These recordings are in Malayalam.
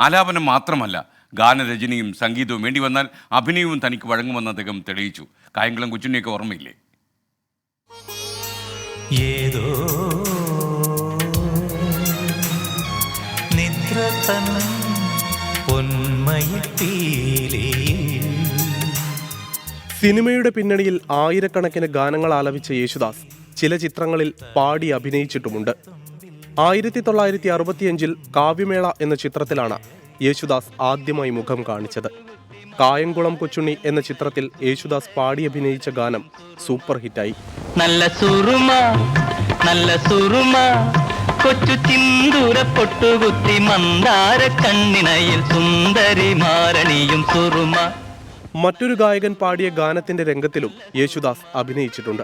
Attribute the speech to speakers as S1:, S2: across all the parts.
S1: ആലാപനം മാത്രമല്ല ഗാനരചനയും സംഗീതവും വേണ്ടി വന്നാൽ അഭിനയവും തനിക്ക് വഴങ്ങുമെന്ന് അദ്ദേഹം തെളിയിച്ചു. കായംകുളം കൊച്ചുണ്ണിയൊക്കെ ഓർമ്മയില്ലേ?
S2: ഏതോ നിദ്ര
S3: സിനിമയുടെ പിന്നണിയിൽ ആയിരക്കണക്കിന് ഗാനങ്ങൾ ആലപിച്ച യേശുദാസ് ചില ചിത്രങ്ങളിൽ പാടി അഭിനയിച്ചിട്ടുമുണ്ട്. ആയിരത്തി തൊള്ളായിരത്തി അറുപത്തിയഞ്ചിൽ കാവ്യമേള എന്ന ചിത്രത്തിലാണ് യേശുദാസ് ആദ്യമായി മുഖം കാണിച്ചത്. കായംകുളം കൊച്ചുണ്ണി എന്ന ചിത്രത്തിൽ യേശുദാസ് പാടി അഭിനയിച്ച ഗാനം സൂപ്പർ ഹിറ്റായി.
S4: നല്ല സുറുമ നല്ല സുറുമ കൊച്ചു ചിന്തൂര പൊട്ടുകുത്തി മന്ദാര കണ്ണിനയിൽ സുന്ദരി മാരണിയും സുറുമ.
S3: മറ്റൊരു ഗായകൻ പാടിയ ഗാനത്തിന്റെ രംഗത്തിലും യേശുദാസ് അഭിനയിച്ചിട്ടുണ്ട്.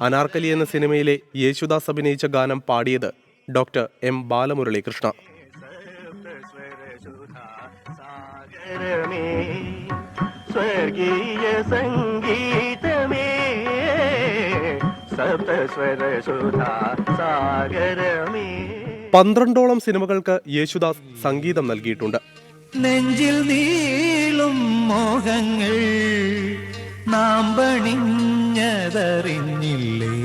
S3: അനാർക്കലി എന്ന സിനിമയിലെ യേശുദാസ് അഭിനയിച്ച ഗാനം പാടിയത് ഡോക്ടർ എം ബാലമുരളീകൃഷ്ണ
S5: സാഗരമേ സ്വർഗീയ സംഗീതമേ.
S3: പന്ത്രണ്ടോളം സിനിമകൾക്ക് യേശുദാസ് സംഗീതം നൽകിയിട്ടുണ്ട്.
S2: നെഞ്ചിൽ നീളും മോഹങ്ങൾ നാം പണിഞ്ഞതറിഞ്ഞില്ലേ?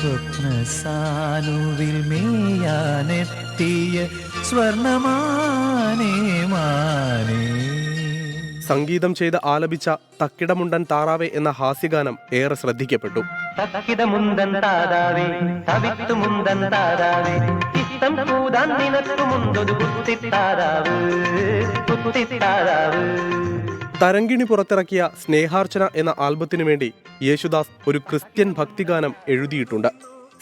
S2: സ്വപ്നസാനുവിൽ മേയാനെത്തിയ സ്വർണമാനേ മാനേ
S3: സംഗീതം ചെയ്ത് ആലപിച്ച തക്കിടമുണ്ടൻ താറാവെ എന്ന ഹാസ്യഗാനം ഏറെ ശ്രദ്ധിക്കപ്പെട്ടു.
S4: തക്കിടമുണ്ടൻ ഇഷ്ടം
S3: തരങ്കിണി പുറത്തിറക്കിയ സ്നേഹാർച്ചന എന്ന ആൽബത്തിനു വേണ്ടി യേശുദാസ് ഒരു ക്രിസ്ത്യൻ ഭക്തിഗാനം എഴുതിയിട്ടുണ്ട്.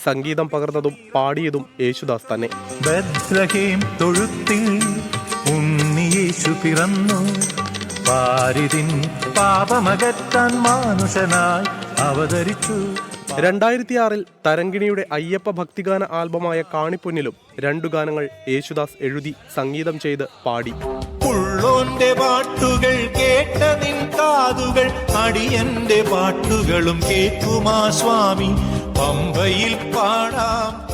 S3: സംഗീതം പകർന്നതും പാടിയതും യേശുദാസ് തന്നെ.
S2: ബദ്രഹേം തൊഴുത്തിൽ ഉണ്ണിയേശു പിറന്നു. പാരിതിൻ പാപമകറ്റാൻ മാനുഷനായി അവതരിച്ചു.
S3: രണ്ടായിരത്തി ആറിൽ തരങ്കിണിയുടെ അയ്യപ്പ ഭക്തിഗാന ആൽബമായ കാണിപ്പൊന്നിലും രണ്ടു ഗാനങ്ങൾ യേശുദാസ് എഴുതി സംഗീതം ചെയ്ത് പാടി.
S2: പാട്ടുകൾ കാതുകൾ അടിയന്റെ പാട്ടുകളും കേൾക്കുമാ സ്വാമി. പമ്പയിൽ പാടാം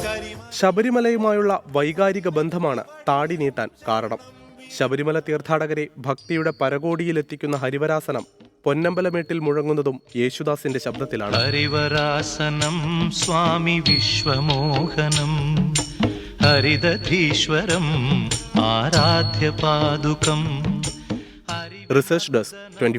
S3: ശബരിമലയുമായുള്ള വൈകാരിക ബന്ധമാണ് താടി നീട്ടാൻ കാരണം. ശബരിമല തീർത്ഥാടകരെ ഭക്തിയുടെ പരകോടിയിലെത്തിക്കുന്ന ഹരിവരാസനം പൊന്നമ്പലമേട്ടിൽ മുഴങ്ങുന്നതും യേശുദാസിന്റെ ശബ്ദത്തിലാണ്.
S2: ഹരിവരാസനം സ്വാമി വിശ്വമോഹനം. ഹരിതീശ്വരം ആരാധ്യ പാദുകം.
S3: Research desk twenty